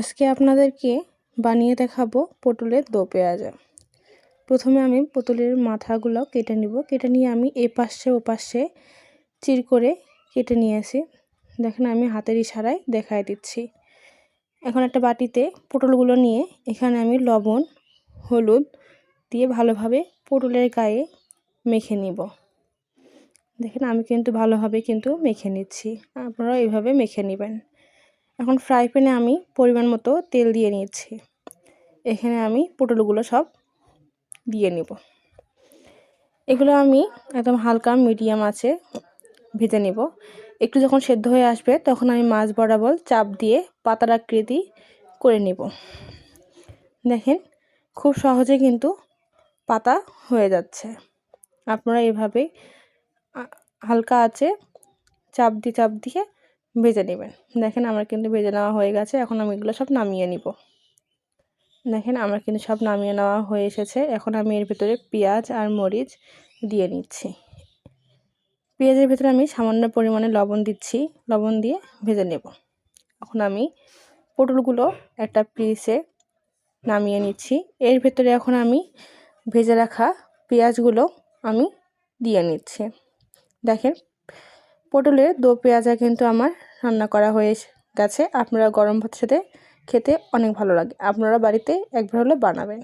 আজকে আপনাদেরকে বানিয়ে দেখাবো পটলের দো পেঁয়াজা। প্রথমে আমি পটলের মাথাগুলো কেটে নিব। কেটে নিয়ে আমি এ পাশে ও পাশে চির করে কেটে নিয়ে আসি। দেখেন আমি হাতের ইশারায় দেখায় দিচ্ছি। এখন একটা বাটিতে পটলগুলো নিয়ে এখানে আমি লবণ, হলুদ দিয়ে ভালোভাবে পটলের গায়ে মেখে নিব। দেখেন আমি কিন্তু ভালোভাবে কিন্তু মেখে নিচ্ছি। আপনারা এইভাবে মেখে নেবেন। এখন ফ্রাই প্যানে আমি পরিমাণ মতো তেল দিয়ে নিয়েছি। এখানে আমি পটলগুলো সব দিয়ে নেব। এগুলো আমি একদম হালকা মিডিয়াম আছে ভেজে নেব। একটু যখন সেদ্ধ হয়ে আসবে তখন আমি মাছ বরাবর চাপ দিয়ে পাতার আকৃতি করে নেব। দেখেন খুব সহজে কিন্তু পাতা হয়ে যাচ্ছে। আপনারা এভাবে হালকা আছে চাপ দিয়ে চাপ দিয়ে ভেজে নেবেন। দেখেন আমার কিন্তু ভেজে নেওয়া হয়ে গেছে, এখন আমি এগুলো সব নামিয়ে নিব। দেখেন আমার কিন্তু সব নামিয়ে নেওয়া হয়ে এসেছে, এখন আমি এর ভিতরে পেঁয়াজ আর মরিচ দিয়ে নিচ্ছি। পেঁয়াজের ভিতরে আমি সামান্য পরিমাণে লবণ দিচ্ছি, লবণ দিয়ে ভেজে নেব। এখন আমি পটলগুলো একটা পিসে নামিয়ে নিচ্ছি। এর ভেতরে এখন আমি ভেজে রাখা পেঁয়াজগুলো আমি দিয়ে নিচ্ছি। দেখেন পটলের দো পেঁয়াজা কিন্তু আমার রান্না করা হয়ে গেছে। আপনারা গরম ভাতের সাথে খেতে অনেক ভালো লাগে। আপনারা বাড়িতে একবার হলে বানাবেন।